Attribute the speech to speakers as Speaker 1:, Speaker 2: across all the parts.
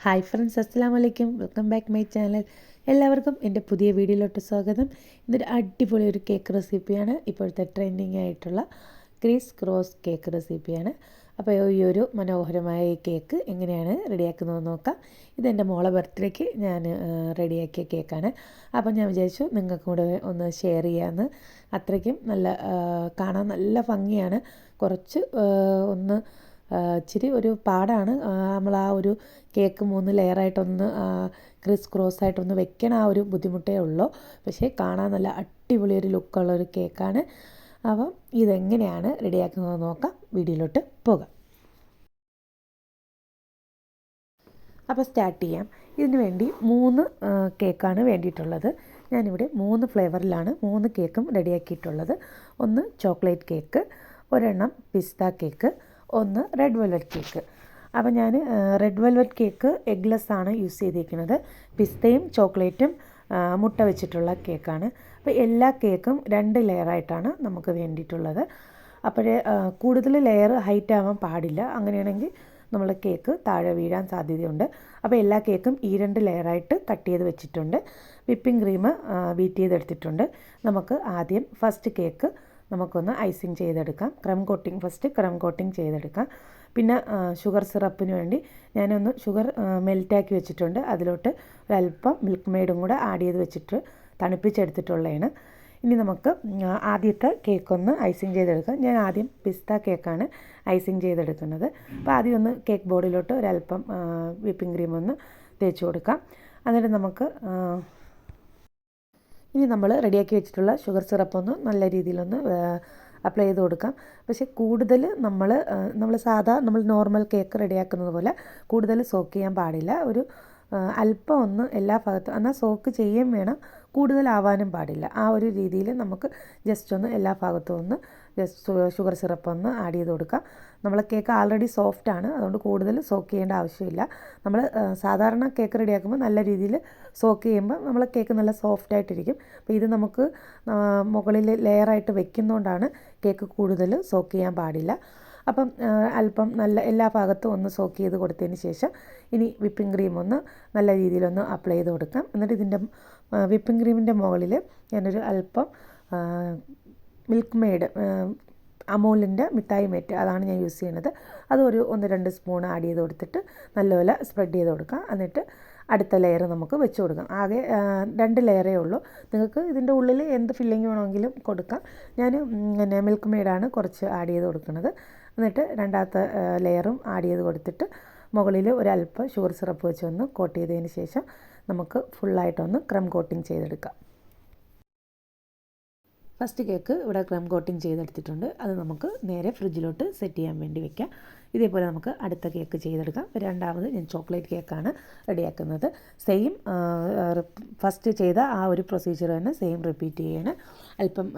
Speaker 1: Hi friends അസ്സാം വലൈക്കും welcome back my channel എല്ലാവർക്കും എന്റെ പുതിയ വീഡിയോയിലോട്ട് സ്വാഗതം. ഇതൊരു അടിപൊളി ഒരു കേക്ക് റെസിപ്പിയാണ് ഇപ്പോഴത്തെ ട്രെൻഡിങ് ആയിട്ടുള്ള ക്രീസ് ക്രോസ് കേക്ക് റെസിപ്പിയാണ് അപ്പോൾ ഈ ഒരു മനോഹരമായ ഈ കേക്ക് എങ്ങനെയാണ് റെഡിയാക്കുന്നതെന്ന് നോക്കാം. ഇതെന്റെ മോളെ ബർത്ത്ഡേക്ക് ഞാൻ റെഡിയാക്കിയ കേക്കാണ് അപ്പോൾ ഞാൻ വിചാരിച്ചു നിങ്ങൾക്കും കൂടെ ഒന്ന് ഷെയർ ചെയ്യാമെന്ന് അത്രയ്ക്കും നല്ല കാണാൻ നല്ല ഭംഗിയാണ്. കുറച്ച് ഒന്ന് ഇച്ചിരി ഒരു പാടാണ്. നമ്മൾ ആ ഒരു കേക്ക് മൂന്ന് ലെയറായിട്ടൊന്ന് ക്രിസ് ക്രോസ് ആയിട്ടൊന്ന് വെക്കണ ആ ഒരു ബുദ്ധിമുട്ടേ ഉള്ളൂ. പക്ഷേ കാണാൻ നല്ല അടിപൊളി ഒരു ലുക്കുള്ള ഒരു കേക്കാണ്. അപ്പം ഇതെങ്ങനെയാണ് റെഡിയാക്കുന്നത് നോക്കാം. വീഡിയോയിലോട്ട് പോകാം. അപ്പോൾ സ്റ്റാർട്ട് ചെയ്യാം. ഇതിന് വേണ്ടി മൂന്ന് കേക്കാണ് വേണ്ടിയിട്ടുള്ളത്. ഞാനിവിടെ മൂന്ന് ഫ്ലേവറിലാണ് മൂന്ന് കേക്കും റെഡിയാക്കിയിട്ടുള്ളത്. ഒന്ന് ചോക്ലേറ്റ് കേക്ക് ഒരെണ്ണം പിസ്ത കേക്ക് ഒന്ന് റെഡ് വെൽവെറ്റ് കേക്ക് അപ്പോൾ ഞാൻ റെഡ് വെൽവെറ്റ് കേക്ക് എഗ്ലെസ് ആണ് യൂസ് ചെയ്തിരിക്കുന്നത് പിസ്തയും ചോക്ലേറ്റും മുട്ട വെച്ചിട്ടുള്ള കേക്കാണ് അപ്പോൾ എല്ലാ കേക്കും രണ്ട് ലെയറായിട്ടാണ് നമുക്ക് വേണ്ടിയിട്ടുള്ളത്. അപ്പോഴേ കൂടുതൽ ലെയർ ഹൈറ്റ് ആവാൻ പാടില്ല. അങ്ങനെയാണെങ്കിൽ നമ്മൾ കേക്ക് താഴെ വീഴാൻ സാധ്യതയുണ്ട്. അപ്പോൾ എല്ലാ കേക്കും ഈ രണ്ട് ലെയറായിട്ട് കട്ട് ചെയ്ത് വെച്ചിട്ടുണ്ട്. വിപ്പിംഗ് ക്രീം ബീറ്റ് ചെയ്തെടുത്തിട്ടുണ്ട്. നമുക്ക് ആദ്യം ഫസ്റ്റ് കേക്ക് നമുക്കൊന്ന് ഐസിങ് ചെയ്തെടുക്കാം. Crumb coating first crumb coating ചെയ്തെടുക്കാം. പിന്നെ ഷുഗർ സിറപ്പിന് വേണ്ടി ഞാനൊന്ന് ഷുഗർ മെൽറ്റാക്കി വെച്ചിട്ടുണ്ട്. അതിലോട്ട് ഒരല്പം മിൽക്ക് മെയ്ഡും കൂടെ ആഡ് ചെയ്ത് വെച്ചിട്ട് തണുപ്പിച്ചെടുത്തിട്ടുള്ളതാണ്. ഇനി നമുക്ക് ആദ്യത്തെ കേക്കൊന്ന് ഐസിങ് ചെയ്തെടുക്കാം. ഞാൻ ആദ്യം പിസ്ത കേക്കാണ് ഐസിങ് ചെയ്തെടുക്കുന്നത്. അപ്പോൾ ആദ്യം ഒന്ന് കേക്ക് ബോർഡിലോട്ട് ഒരല്പം വിപ്പിംഗ് ക്രീം ഒന്ന് തേച്ച് കൊടുക്കാം. എന്നിട്ട് നമുക്ക് ഇനി നമ്മൾ റെഡിയാക്കി വെച്ചിട്ടുള്ള ഷുഗർ സിറപ്പ് ഒന്ന് നല്ല രീതിയിലൊന്ന് അപ്ലൈ ചെയ്ത് കൊടുക്കാം. പക്ഷേ കൂടുതൽ നമ്മൾ നമ്മൾ സാധാ നമ്മൾ നോർമൽ കേക്ക് റെഡിയാക്കുന്നത് പോലെ കൂടുതൽ സോക്ക് ചെയ്യാൻ പാടില്ല. ഒരു അല്പം ഒന്ന് എല്ലാ ഭാഗത്തും എന്നാൽ സോക്ക് ചെയ്യുകയും വേണം കൂടുതലാവാനും പാടില്ല. ആ ഒരു രീതിയിൽ നമുക്ക് ജസ്റ്റ് ഒന്ന് എല്ലാ ഭാഗത്തും ഒന്ന് ഷുഗർ സിറപ്പ് ഒന്ന് ആഡ് ചെയ്ത് കൊടുക്കുക നമ്മൾ കേക്ക് ആൾറെഡി സോഫ്റ്റ് ആണ്. അതുകൊണ്ട് കൂടുതൽ സോക്ക് ചെയ്യേണ്ട ആവശ്യമില്ല. നമ്മൾ സാധാരണ കേക്ക് റെഡിയാക്കുമ്പോൾ നല്ല രീതിയിൽ സോക്ക് ചെയ്യുമ്പോൾ നമ്മൾ കേക്ക് നല്ല സോഫ്റ്റ് ആയിട്ടിരിക്കും. അപ്പോൾ ഇത് നമുക്ക് മുകളിൽ ലെയറായിട്ട് വെക്കുന്നതുകൊണ്ടാണ് കേക്ക് കൂടുതൽ സോക്ക് ചെയ്യാൻ പാടില്ല. അപ്പം അല്പം നല്ല എല്ലാ ഭാഗത്തും ഒന്ന് സോക്ക് ചെയ്ത് കൊടുത്തതിന് ശേഷം ഇനി വിപ്പിംഗ് ക്രീം ഒന്ന് നല്ല രീതിയിലൊന്ന് അപ്ലൈ ചെയ്ത് കൊടുക്കാം. എന്നിട്ട് ഇതിന്റെ വിപ്പിംഗ് ക്രീമിന്റെ മുകളിൽ ഞാനൊരു അല്പം മിൽക്ക് മെയ്ഡ് അമൂലിന്റെ മിഠായി മേറ്റ് അതാണ് ഞാൻ യൂസ് ചെയ്യുന്നത്. അത് ഒരു ഒന്ന് രണ്ട് സ്പൂൺ ആഡ് ചെയ്ത് കൊടുത്തിട്ട് നല്ലപോലെ സ്പ്രെഡ് ചെയ്ത് കൊടുക്കാം. എന്നിട്ട് അടുത്ത ലെയർ നമുക്ക് വെച്ച് കൊടുക്കാം. ആകെ രണ്ട് ലെയറേ ഉള്ളൂ. നിങ്ങൾക്ക് ഇതിന്റെ ഉള്ളിൽ എന്ത് ഫില്ലിംഗ് വേണമെങ്കിലും കൊടുക്കാം. ഞാൻ പിന്നെ മിൽക്ക് മെയ്ഡാണ് കുറച്ച് ആഡ് ചെയ്ത് കൊടുക്കുന്നത്. എന്നിട്ട് രണ്ടാമത്തെ ലെയറും ആഡ് ചെയ്ത് കൊടുത്തിട്ട് മുകളിൽ ഒരല്പം ഷുഗർ സിറപ്പ് വെച്ച് ഒന്ന് കോട്ട് ചെയ്തതിന് ശേഷം നമുക്ക് ഫുള്ളായിട്ടൊന്ന് ക്രം കോട്ടിങ് ചെയ്തെടുക്കാം. ഫസ്റ്റ് കേക്ക് ഇവിടെ ക്രം കോട്ടിങ് ചെയ്തെടുത്തിട്ടുണ്ട്. അത് നമുക്ക് നേരെ ഫ്രിഡ്ജിലോട്ട് സെറ്റ് ചെയ്യാൻ വേണ്ടി വെക്കാം. ഇതേപോലെ നമുക്ക് അടുത്ത കേക്ക് ചെയ്തെടുക്കാം. രണ്ടാമത് ഞാൻ ചോക്ലേറ്റ് കേക്കാണ് റെഡിയാക്കുന്നത്. സെയിം ഫസ്റ്റ് ചെയ്ത ആ ഒരു പ്രൊസീജിയർ തന്നെ സെയിം റിപ്പീറ്റ് ചെയ്യണം. അല്പം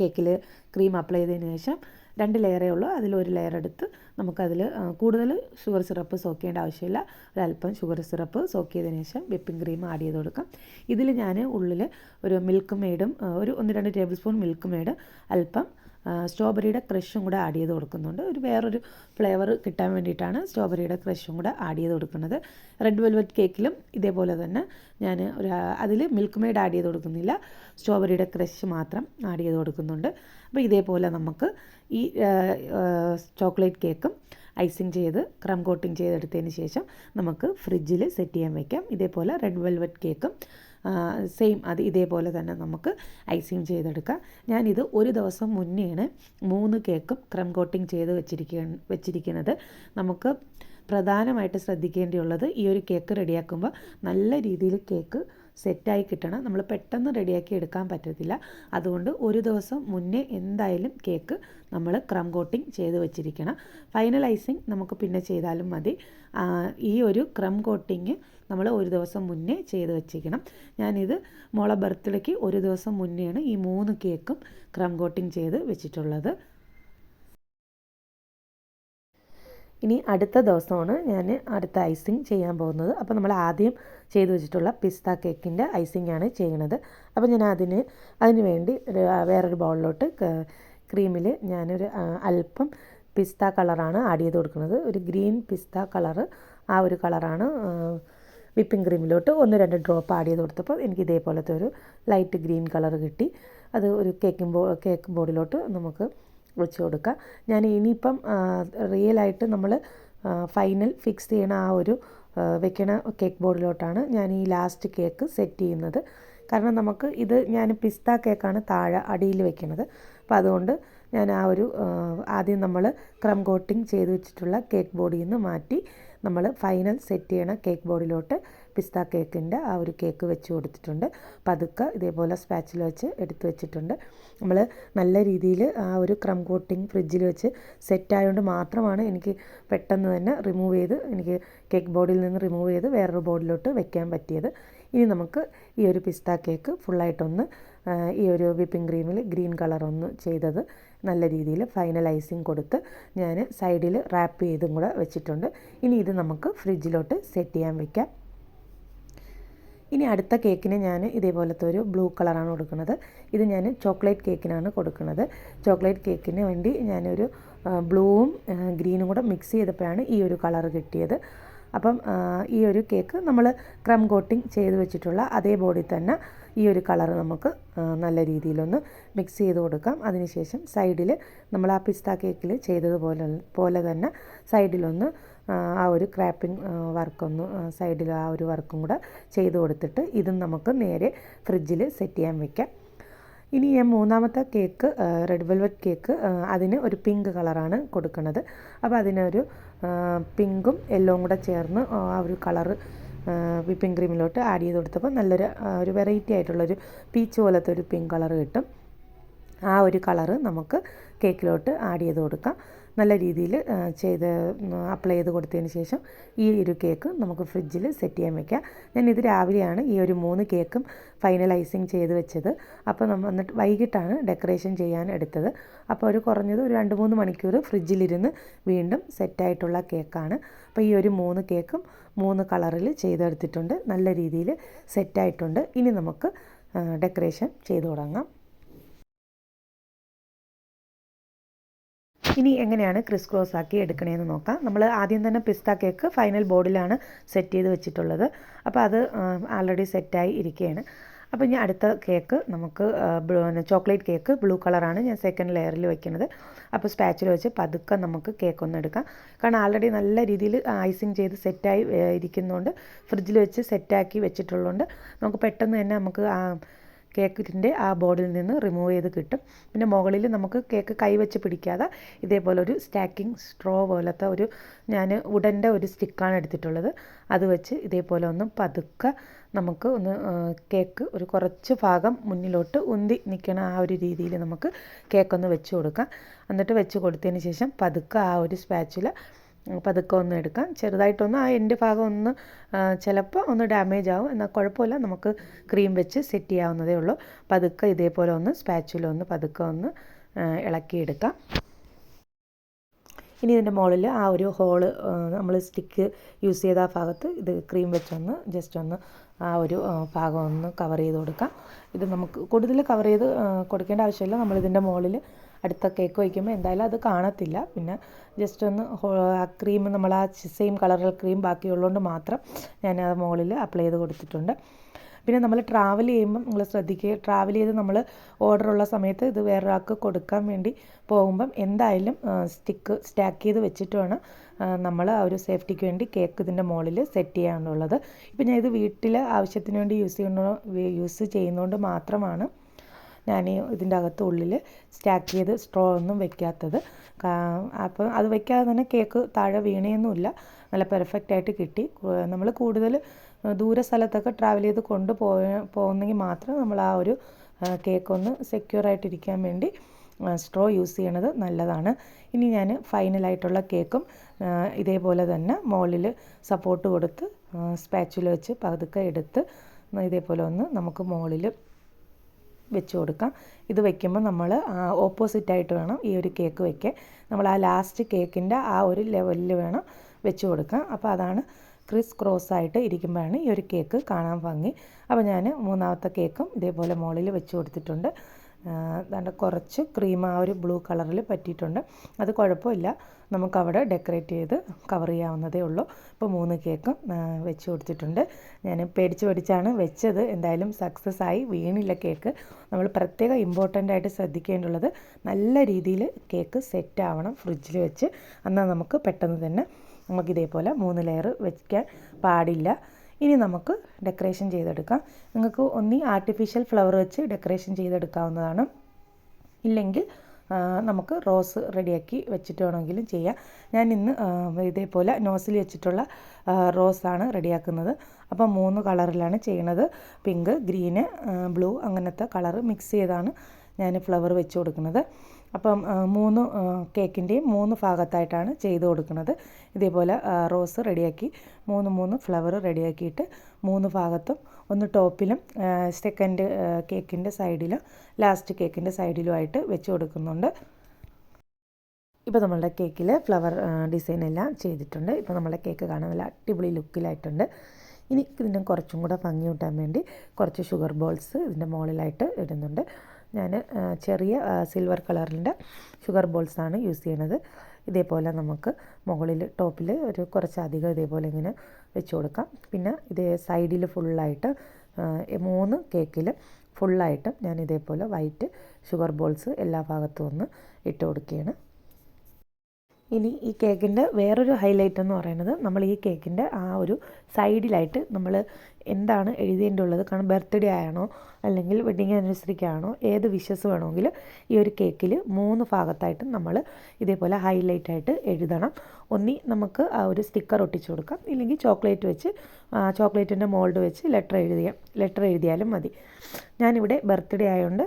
Speaker 1: കേക്കിൽ ക്രീം അപ്ലൈ ചെയ്തതിന് ശേഷം രണ്ട് ലെയറേ ഉള്ളൂ. അതിലൊരു ലെയർ എടുത്ത് നമുക്കതിൽ കൂടുതൽ ഷുഗർ സിറപ്പ് സോക്ക് ചെയ്യേണ്ട ആവശ്യമില്ല. ഒരല്പം ഷുഗർ സിറപ്പ് സോക്ക് ചെയ്തതിന് ശേഷം വിപ്പിംഗ് ക്രീം ആഡ് ചെയ്ത് കൊടുക്കാം. ഇതിൽ ഞാൻ ഉള്ളിൽ ഒരു മിൽക്ക് മെയ്ഡും ഒരു ഒന്ന് രണ്ട് ടേബിൾ സ്പൂൺ മിൽക്ക് മെയ്ഡ് അല്പം സ്ട്രോബെറിയുടെ ക്രഷും കൂടെ ആഡ് ചെയ്ത് കൊടുക്കുന്നുണ്ട്. ഒരു വേറൊരു ഫ്ലേവർ കിട്ടാൻ വേണ്ടിയിട്ടാണ് സ്ട്രോബെറിയുടെ ക്രഷും കൂടെ ആഡ് ചെയ്ത് കൊടുക്കുന്നത്. റെഡ് വെൽവെറ്റ് കേക്കിലും ഇതേപോലെ തന്നെ ഞാൻ ഒരു അതിൽ മിൽക്ക് മെയ്ഡ് ആഡ് ചെയ്ത് കൊടുക്കുന്നില്ല. സ്ട്രോബെറിയുടെ ക്രഷ് മാത്രം ആഡ് ചെയ്ത് കൊടുക്കുന്നുണ്ട്. അപ്പോൾ ഇതേപോലെ നമുക്ക് ഈ ചോക്ലേറ്റ് കേക്കും ഐസിങ് ചെയ്ത് ക്രം കോട്ടിങ് ചെയ്തെടുത്തതിന് ശേഷം നമുക്ക് ഫ്രിഡ്ജിൽ സെറ്റ് ചെയ്യാൻ വയ്ക്കാം ഇതേപോലെ റെഡ് വെൽവെറ്റ് കേക്കും. സെയിം അത് ഇതേപോലെ തന്നെ നമുക്ക് ഐസിങ് ചെയ്തെടുക്കാം. ഞാനിത് ഒരു ദിവസം മുന്നെയാണ് മൂന്ന് കേക്കും ക്രം കോട്ടിങ് ചെയ്ത് വെച്ചിരിക്ക വെച്ചിരിക്കുന്നത്. നമുക്ക് പ്രധാനമായിട്ട് ശ്രദ്ധിക്കേണ്ടിയുള്ളത് ഈ ഒരു കേക്ക് റെഡിയാക്കുമ്പോൾ നല്ല രീതിയിൽ കേക്ക് സെറ്റായി കിട്ടണം. നമ്മൾ പെട്ടെന്ന് റെഡിയാക്കി എടുക്കാൻ പറ്റത്തില്ല. അതുകൊണ്ട് ഒരു ദിവസം മുന്നേ എന്തായാലും കേക്ക് നമ്മൾ ക്രം കോട്ടിംഗ് ചെയ്ത് വെച്ചിരിക്കണം. ഫൈനലൈസിങ് നമുക്ക് പിന്നെ ചെയ്താലും മതി. ഈ ഒരു ക്രം കോട്ടിങ് നമ്മൾ ഒരു ദിവസം മുന്നേ ചെയ്ത് വെച്ചിരിക്കണം. ഞാനിത് മോളെ ബർത്ത്ഡേക്ക് ഒരു ദിവസം മുന്നെയാണ് ഈ മൂന്ന് കേക്കും ക്രം കോട്ടിങ് ചെയ്ത് വെച്ചിട്ടുള്ളത്. ഇനി അടുത്ത ദിവസമാണ് ഞാൻ അടുത്ത ഐസിങ് ചെയ്യാൻ പോകുന്നത്. അപ്പോൾ നമ്മൾ ആദ്യം ചെയ്തു വെച്ചിട്ടുള്ള പിസ്ത കേക്കിന്റെ ഐസിങ് ആണ് ചെയ്യണത് അപ്പോൾ ഞാൻ അതിന് അതിന് വേണ്ടി വേറൊരു ബൗളിലോട്ട് ക്രീമിൽ ഞാനൊരു അല്പം പിസ്ത കളറാണ് ആഡ് ചെയ്ത് കൊടുക്കുന്നത്. ഒരു ഗ്രീൻ പിസ്ത കളറ് ആ ഒരു കളറാണ് വിപ്പിംഗ് ക്രീമിലോട്ട് ഒന്ന് രണ്ട് ഡ്രോപ്പ് ആഡ് ചെയ്ത് കൊടുത്തപ്പോൾ എനിക്ക് ഇതേപോലത്തെ ഒരു ലൈറ്റ് ഗ്രീൻ കളർ കിട്ടി. അത് ഒരു കേക്കിംഗ് ബോ കേക്ക് ബോർഡിലോട്ട് നമുക്ക് വെച്ച് കൊടുക്കാം. ഞാൻ ഇനിയിപ്പം റിയലായിട്ട് നമ്മൾ ഫൈനൽ ഫിക്സ് ചെയ്യണ ആ ഒരു വെക്കണ കേക്ക് ബോർഡിലോട്ടാണ് ഞാൻ ഈ ലാസ്റ്റ് കേക്ക് സെറ്റ് ചെയ്യുന്നത്. കാരണം നമുക്ക് ഇത് ഞാൻ പിസ്ത കേക്കാണ് താഴെ അടിയിൽ വെക്കുന്നത് അപ്പോൾ അതുകൊണ്ട് ഞാൻ ആ ഒരു ആദ്യം നമ്മൾ ക്രം കോട്ടിങ് ചെയ്ത് വെച്ചിട്ടുള്ള കേക്ക് ബോർഡിൽ നിന്ന് മാറ്റി നമ്മൾ ഫൈനൽ സെറ്റ് ചെയ്യണ കേക്ക് ബോർഡിലോട്ട് പിസ്ത കേക്കിന്റെ ആ ഒരു കേക്ക് വെച്ച് കൊടുത്തിട്ടുണ്ട്. പതുക്കെ ഇതേപോലെ സ്പാച്ചിൽ വെച്ച് എടുത്തു വെച്ചിട്ടുണ്ട്. നമ്മൾ നല്ല രീതിയിൽ ആ ഒരു ക്രം കോട്ടിങ് ഫ്രിഡ്ജിൽ വെച്ച് സെറ്റായതുകൊണ്ട് മാത്രമാണ് എനിക്ക് പെട്ടെന്ന് തന്നെ റിമൂവ് ചെയ്ത് എനിക്ക് കേക്ക് ബോർഡിൽ നിന്ന് റിമൂവ് ചെയ്ത് വേറൊരു ബോർഡിലോട്ട് വെക്കാൻ പറ്റിയത്. ഇനി നമുക്ക് ഈ ഒരു പിസ്ത കേക്ക് ഫുള്ളായിട്ടൊന്ന് ഈ ഒരു വിപ്പിംഗ് ക്രീമിൽ ഗ്രീൻ കളർ ഒന്ന് ചെയ്തത് നല്ല രീതിയിൽ ഫൈനലൈസിങ് കൊടുത്ത് ഞാൻ സൈഡിൽ റാപ്പ് ചെയ്തും കൂടെ വെച്ചിട്ടുണ്ട്. ഇനി ഇത് നമുക്ക് ഫ്രിഡ്ജിലോട്ട് സെറ്റ് ചെയ്യാൻ വെക്കാം. ഇനി അടുത്ത കേക്കിന് ഞാൻ ഇതേപോലത്തെ ഒരു ബ്ലൂ കളറാണ് കൊടുക്കുന്നത്. ഇത് ഞാൻ ചോക്ലേറ്റ് കേക്കിനാണ് കൊടുക്കുന്നത്. ചോക്ലേറ്റ് കേക്കിന് വേണ്ടി ഞാനൊരു ബ്ലൂവും ഗ്രീനും കൂടെ മിക്സ് ചെയ്തപ്പോഴാണ് ഈ ഒരു കളർ കിട്ടിയത്. അപ്പം ഈ ഒരു കേക്ക് നമ്മൾ ക്രം കോട്ടിങ് ചെയ്ത് വെച്ചിട്ടുള്ള അതേ ബോഡി തന്നെ ഈ ഒരു കളർ നമുക്ക് നല്ല രീതിയിലൊന്ന് മിക്സ് ചെയ്ത് കൊടുക്കാം. അതിനുശേഷം സൈഡിൽ നമ്മൾ ആ പിസ്ത കേക്കിൽ ചെയ്തതുപോലെ പോലെ തന്നെ സൈഡിലൊന്ന് ആ ഒരു ക്രാപ്പിംഗ് വർക്കൊന്ന് സൈഡിൽ ആ ഒരു വർക്കും കൂടെ ചെയ്ത് കൊടുത്തിട്ട് ഇതും നമുക്ക് നേരെ ഫ്രിഡ്ജിൽ സെറ്റ് ചെയ്യാൻ വെക്കാം. ഇനി ഞാൻ മൂന്നാമത്തെ കേക്ക് റെഡ് വെൽവെറ്റ് കേക്ക് അതിന് ഒരു പിങ്ക് കളറാണ് കൊടുക്കുന്നത് അപ്പോൾ അതിനൊരു പിങ്കും യെല്ലോവും കൂടെ ചേർന്ന് ആ ഒരു കളറ് വിപ്പിംഗ് ക്രീമിലോട്ട് ആഡ് ചെയ്ത് കൊടുത്തപ്പോൾ നല്ലൊരു ഒരു വെറൈറ്റി ആയിട്ടുള്ളൊരു പീച്ച് പോലത്തെ ഒരു പിങ്ക് കളർ കിട്ടും. ആ ഒരു കളറ് നമുക്ക് കേക്കിലോട്ട് ആഡ് ചെയ്ത് കൊടുക്കാം. നല്ല രീതിയിൽ ചെയ്ത് അപ്ലൈ ചെയ്ത് കൊടുത്തതിന് ശേഷം ഈ ഒരു കേക്ക് നമുക്ക് ഫ്രിഡ്ജിൽ സെറ്റ് ചെയ്യാൻ വയ്ക്കാം ഞാൻ ഇത് രാവിലെയാണ് ഈ ഒരു മൂന്ന് കേക്കും ഫൈനലൈസിങ് ചെയ്ത് വെച്ചത്. അപ്പോൾ നമ്മൾ എന്നിട്ട് വൈകിട്ടാണ് ഡെക്കറേഷൻ ചെയ്യാൻ എടുത്തത്. അപ്പോൾ ഒരു കുറഞ്ഞത് ഒരു രണ്ട് മൂന്ന് മണിക്കൂർ ഫ്രിഡ്ജിലിരുന്ന് വീണ്ടും സെറ്റായിട്ടുള്ള കേക്കാണ് അപ്പോൾ ഈ ഒരു മൂന്ന് കേക്കും മൂന്ന് കളറിൽ ചെയ്തെടുത്തിട്ടുണ്ട്. നല്ല രീതിയിൽ സെറ്റായിട്ടുണ്ട് ഇനി നമുക്ക് ഡെക്കറേഷൻ ചെയ്തു തുടങ്ങാം. ഇനി എങ്ങനെയാണ് ക്രിസ് ക്രോസ് ആക്കി എടുക്കണേന്ന് നോക്കാം. നമ്മൾ ആദ്യം തന്നെ പിസ്ത കേക്ക് ഫൈനൽ ബോർഡിലാണ് സെറ്റ് ചെയ്ത് വെച്ചിട്ടുള്ളത്. അപ്പോൾ അത് ആൾറെഡി സെറ്റായി ഇരിക്കുകയാണ് അപ്പോൾ ഇനി അടുത്ത കേക്ക് നമുക്ക് ചോക്ലേറ്റ് കേക്ക് ബ്ലൂ കളറാണ് ഞാൻ സെക്കൻഡ് ലെയറിൽ വെക്കുന്നത് അപ്പോൾ സ്പാച്ചിൽ വെച്ച് പതുക്കെ നമുക്ക് കേക്ക് ഒന്ന് എടുക്കാം. കാരണം ആൾറെഡി നല്ല രീതിയിൽ ഐസിങ് ചെയ്ത് സെറ്റായി ഇരിക്കുന്നതുകൊണ്ട് ഫ്രിഡ്ജിൽ വെച്ച് സെറ്റാക്കി വെച്ചിട്ടുള്ളതുകൊണ്ട് നമുക്ക് പെട്ടെന്ന് തന്നെ നമുക്ക് കേക്കിന്റെ ആ ബോർഡിൽ നിന്ന് റിമൂവ് ചെയ്ത് കിട്ടും. പിന്നെ മുകളിൽ നമുക്ക് കേക്ക് കൈവച്ച് പിടിക്കാതെ ഇതേപോലെ ഒരു സ്റ്റാക്കിംഗ് സ്ട്രോ പോലത്തെ ഒരു ഞാൻ ഉടന്റെ ഒരു സ്റ്റിക്കാണ് എടുത്തിട്ടുള്ളത്. അത് വെച്ച് ഇതേപോലെ ഒന്ന് പതുക്കെ നമുക്ക് ഒന്ന് കേക്ക് ഒരു കുറച്ച് ഭാഗം മുന്നിലോട്ട് ഉന്തി നിൽക്കണ ആ ഒരു രീതിയിൽ നമുക്ക് കേക്കൊന്ന് വെച്ച് കൊടുക്കാം. എന്നിട്ട് വെച്ച് കൊടുത്തതിന് ശേഷം പതുക്കെ ആ ഒരു സ്പാച്ചുല പതുക്കെ ഒന്ന് എടുക്കാം. ചെറുതായിട്ടൊന്ന് ആ എന്റെ ഭാഗം ഒന്ന് ചിലപ്പോൾ ഒന്ന് ഡാമേജ് ആവും. എന്നാൽ കുഴപ്പമില്ല. നമുക്ക് ക്രീം വെച്ച് സെറ്റ് ചെയ്യാവുന്നതേ ഉള്ളൂ. പതുക്കെ ഇതേപോലെ ഒന്ന് സ്പാച്ചുല ഒന്ന് പതുക്കെ ഒന്ന് ഇളക്കിയെടുക്കാം. ഇനി ഇതിന്റെ മുകളിൽ ആ ഒരു ഹോൾ നമ്മൾ സ്റ്റിക്ക് യൂസ് ചെയ്ത ആ ഭാഗത്ത് ഇത് ക്രീം വെച്ചൊന്ന് ജസ്റ്റ് ഒന്ന് ആ ഒരു ഭാഗം ഒന്ന് കവർ ചെയ്ത് കൊടുക്കാം. ഇത് നമുക്ക് കൂടുതൽ കവർ ചെയ്ത് കൊടുക്കേണ്ട ആവശ്യമില്ല. നമ്മളിതിന്റെ മുകളിൽ അടുത്ത കേക്ക് വയ്ക്കുമ്പോൾ എന്തായാലും അത് കാണത്തില്ല. പിന്നെ ജസ്റ്റ് ഒന്ന് ആ ക്രീം നമ്മൾ ആ സെയിം കളറിൽ ക്രീം ബാക്കിയുള്ളതുകൊണ്ട് മാത്രം ഞാൻ അത് മുകളിൽ അപ്ലൈ ചെയ്ത് കൊടുത്തിട്ടുണ്ട്. പിന്നെ നമ്മൾ ട്രാവൽ ചെയ്യുമ്പം നിങ്ങൾ ശ്രദ്ധിക്കുക. ട്രാവൽ ചെയ്ത് നമ്മൾ ഓർഡർ ഉള്ള സമയത്ത് ഇത് വേറൊരാൾക്ക് കൊടുക്കാൻ വേണ്ടി പോകുമ്പം എന്തായാലും സ്റ്റിക്ക് സ്റ്റാക്ക് ചെയ്ത് വെച്ചിട്ട് വേണം നമ്മൾ ആ ഒരു സേഫ്റ്റിക്ക് വേണ്ടി കേക്ക് ഇതിന്റെ മുകളിൽ സെറ്റ് ചെയ്യാനുള്ളത്. ഇപ്പം ഞാൻ ഇത് വീട്ടിൽ ആവശ്യത്തിന് വേണ്ടി യൂസ് ചെയ്യുന്ന യൂസ് ചെയ്യുന്നതുകൊണ്ട് മാത്രമാണ് ഞാൻ ഇതിന്റെ അകത്ത് ഉള്ളിൽ സ്റ്റാക്ക് ചെയ്ത് സ്ട്രോ ഒന്നും വെക്കാത്തത്. അപ്പോൾ അത് വെക്കാതെ തന്നെ കേക്ക് താഴെ വീണയൊന്നുമില്ല നല്ല പെർഫെക്റ്റ് ആയിട്ട് കിട്ടി. നമ്മൾ കൂടുതൽ ദൂര സ്ഥലത്തൊക്കെ ട്രാവൽ ചെയ്ത് കൊണ്ട് പോകുന്നെങ്കിൽ മാത്രം നമ്മൾ ആ ഒരു കേക്ക് ഒന്ന് സെക്യൂർ വേണ്ടി സ്ട്രോ യൂസ് ചെയ്യണത് നല്ലതാണ്. ഇനി ഞാൻ ഫൈനലായിട്ടുള്ള കേക്കും ഇതേപോലെ തന്നെ മോളിൽ സപ്പോർട്ട് കൊടുത്ത് സ്പാച്ചുല വെച്ച് പതുക്കെ എടുത്ത് ഇതേപോലെ ഒന്ന് നമുക്ക് മുകളിൽ വെച്ച് കൊടുക്കാം. ഇത് വെക്കുമ്പോൾ നമ്മൾ ഓപ്പോസിറ്റായിട്ട് വേണം ഈ ഒരു കേക്ക് വെക്കാൻ. നമ്മൾ ആ ലാസ്റ്റ് കേക്കിന്റെ ആ ഒരു ലെവലിൽ വേണം വെച്ച് കൊടുക്കാം അപ്പോൾ അതാണ് ക്രിസ് ക്രോസ് ആയിട്ട് ഇരിക്കുമ്പോഴാണ് ഈ ഒരു കേക്ക് കാണാൻ ഭംഗി. അപ്പോൾ ഞാൻ മൂന്നാമത്തെ കേക്കും ഇതേപോലെ മുകളിൽ വെച്ച് കൊടുത്തിട്ടുണ്ട്. ദാണ്ട് കുറച്ച് ക്രീം ആ ഒരു ബ്ലൂ കളറിൽ പറ്റിയിട്ടുണ്ട്. അത് കുഴപ്പമില്ല. നമുക്കവിടെ ഡെക്കറേറ്റ് ചെയ്ത് കവർ ചെയ്യാവുന്നതേ ഉള്ളൂ. ഇപ്പോൾ മൂന്ന് കേക്കും വെച്ച് കൊടുത്തിട്ടുണ്ട്. ഞാൻ പേടിച്ച് പേടിച്ചാണ് വെച്ചത്. എന്തായാലും സക്സസ് ആയി. വീണില്ല കേക്ക്. നമ്മൾ പ്രത്യേകം ഇമ്പോർട്ടന്റ് ആയിട്ട് ശ്രദ്ധിക്കേണ്ടുള്ളത് നല്ല രീതിയിൽ കേക്ക് സെറ്റ് ആവണം ഫ്രിഡ്ജിൽ വെച്ച്. എന്നാൽ നമുക്ക് പെട്ടെന്ന് തന്നെ നമുക്കിതേപോലെ മൂന്ന് ലെയർ വയ്ക്കാൻ പാടില്ല. ഇനി നമുക്ക് ഡെക്കറേഷൻ ചെയ്തെടുക്കാം. നിങ്ങൾക്ക് ഒന്നി ആർട്ടിഫിഷ്യൽ ഫ്ലവർ വെച്ച് ഡെക്കറേഷൻ ചെയ്തെടുക്കാവുന്നതാണ്. ഇല്ലെങ്കിൽ നമുക്ക് റോസ് റെഡിയാക്കി വെച്ചിട്ട് വേണമെങ്കിലും ചെയ്യാം. ഞാൻ ഇന്ന് ഇതേപോലെ നോസിൽ വെച്ചിട്ടുള്ള റോസാണ് റെഡിയാക്കുന്നത് അപ്പോൾ മൂന്ന് കളറിലാണ് ചെയ്യണത്. പിങ്ക് ഗ്രീന് ബ്ലൂ അങ്ങനത്തെ കളർ മിക്സ് ചെയ്താണ് ഞാൻ ഫ്ലവർ വെച്ച് കൊടുക്കുന്നത്. അപ്പം മൂന്ന് കേക്കിന്റെയും മൂന്ന് ഭാഗത്തായിട്ടാണ് ചെയ്ത് കൊടുക്കുന്നത്. ഇതേപോലെ റോസ് റെഡിയാക്കി മൂന്ന് മൂന്ന് ഫ്ലവർ റെഡിയാക്കിയിട്ട് മൂന്ന് ഭാഗത്തും ഒന്ന് ടോപ്പിലും സെക്കൻഡ് കേക്കിന്റെ സൈഡിലും ലാസ്റ്റ് കേക്കിന്റെ സൈഡിലുമായിട്ട് വെച്ച് കൊടുക്കുന്നുണ്ട്. ഇപ്പോൾ നമ്മളുടെ കേക്കിൽ ഫ്ലവർ ഡിസൈൻ എല്ലാം ചെയ്തിട്ടുണ്ട്. ഇപ്പോൾ നമ്മളുടെ കേക്ക് കാണാൻ നല്ല അടിപൊളി ലുക്കിലായിട്ടുണ്ട്. ഇനി ഇതിന്റെ കുറച്ചും കൂടെ ഭംഗി കൂട്ടാൻ വേണ്ടി കുറച്ച് ഷുഗർ ബോൾസ് ഇതിന്റെ മുകളിലായിട്ട് ഇടുന്നുണ്ട്. ഞാൻ ചെറിയ സിൽവർ കളറിന്റെ ഷുഗർ ബോൾസാണ് യൂസ് ചെയ്യണത്. ഇതേപോലെ നമുക്ക് മുകളിൽ ടോപ്പിൽ ഒരു കുറച്ചധികം ഇതേപോലെ ഇങ്ങനെ വെച്ച് കൊടുക്കാം. പിന്നെ ഇതേ സൈഡിൽ ഫുള്ളായിട്ട് മൂന്ന് കേക്കിൽ ഫുള്ളായിട്ടും ഞാൻ ഇതേപോലെ വൈറ്റ് ഷുഗർ ബോൾസ് എല്ലാ ഭാഗത്തും ഒന്ന് ഇട്ട് കൊടുക്കുകയാണ്. ഇനി ഈ കേക്കിന്റെ വേറൊരു ഹൈലൈറ്റ് എന്ന് പറയുന്നത് നമ്മൾ ഈ കേക്കിന്റെ ആ ഒരു സൈഡിലായിട്ട് നമ്മൾ എന്താണ് എഴുതേണ്ടുള്ളത് കാരണം ബർത്ത്ഡേ ആയാണോ? അല്ലെങ്കിൽ വെഡിങ് ആനിവേഴ്സറിക്കാണോ ഏത് വിഷസ് വേണമെങ്കിൽ ഈ ഒരു കേക്കിൽ മൂന്ന് ഭാഗത്തായിട്ട് നമ്മൾ ഇതേപോലെ ഹൈലൈറ്റ് ആയിട്ട് എഴുതണം. ഒന്നി നമുക്ക് ആ ഒരു സ്റ്റിക്കർ ഒട്ടിച്ചു കൊടുക്കാം. ഇല്ലെങ്കിൽ ചോക്ലേറ്റ് വെച്ച് ചോക്ലേറ്റിന്റെ മോൾഡ് വെച്ച് ലെറ്റർ എഴുതിയാൽ ലെറ്റർ എഴുതിയാലും മതി. ഞാനിവിടെ ബർത്ത്ഡേ ആയതുകൊണ്ട്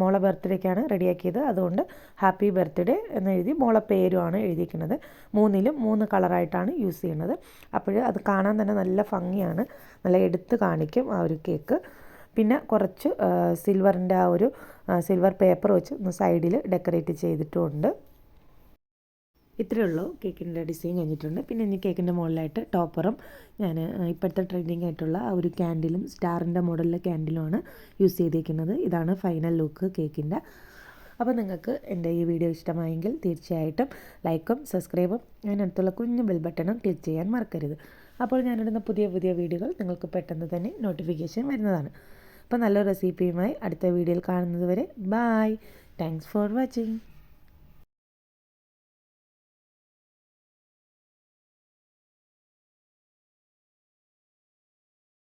Speaker 1: മോളെ ബർത്ത്ഡേക്കാണ് റെഡിയാക്കിയത്. അതുകൊണ്ട് ഹാപ്പി ബർത്ത്ഡേ എന്ന് എഴുതി മോളെ പേരുമാണ് എഴുതിയിരിക്കുന്നത്. മൂന്നിലും മൂന്ന് കളറായിട്ടാണ് യൂസ് ചെയ്യുന്നത്. അപ്പോൾ അത് കാണാൻ തന്നെ നല്ല ഭംഗിയാണ്. നല്ല എടുത്ത് കാണിക്കും ആ ഒരു കേക്ക്. പിന്നെ കുറച്ച് സിൽവറിന്റെ ആ ഒരു സിൽവർ പേപ്പർ വെച്ച് സൈഡിൽ ഡെക്കറേറ്റ് ചെയ്തിട്ടുമുണ്ട് ഇത്രയേ ഉള്ളൂ. കേക്കിന്റെ ഡിസൈൻ കഴിഞ്ഞിട്ടുണ്ട്. പിന്നെ ഇനി കേക്കിന്റെ മുകളിലായിട്ട് ടോപ്പറും ഞാൻ ഇപ്പോഴത്തെ ട്രെൻഡിങ് ആയിട്ടുള്ള ആ ഒരു ക്യാൻഡിലും സ്റ്റാറിന്റെ മോഡലിലെ ക്യാൻഡിലുമാണ് യൂസ് ചെയ്തിരിക്കുന്നത് ഇതാണ് ഫൈനൽ ലുക്ക് കേക്കിന്റെ അപ്പോൾ നിങ്ങൾക്ക് എന്റെ ഈ വീഡിയോ ഇഷ്ടമായെങ്കിൽ തീർച്ചയായിട്ടും ലൈക്കും സബ്സ്ക്രൈബും അതിനടുത്തുള്ള കുഞ്ഞു ബെൽ ബട്ടണും ക്ലിക്ക് ചെയ്യാൻ മറക്കരുത്. അപ്പോൾ ഞാനിടുന്ന പുതിയ പുതിയ വീഡിയോകൾ നിങ്ങൾക്ക് പെട്ടെന്ന് തന്നെ നോട്ടിഫിക്കേഷൻ വരുന്നതാണ്. അപ്പോൾ നല്ല റെസിപ്പിയുമായി അടുത്ത വീഡിയോയിൽ കാണുന്നത് വരെ ബായ് താങ്ക്സ് ഫോർ വാച്ചിങ്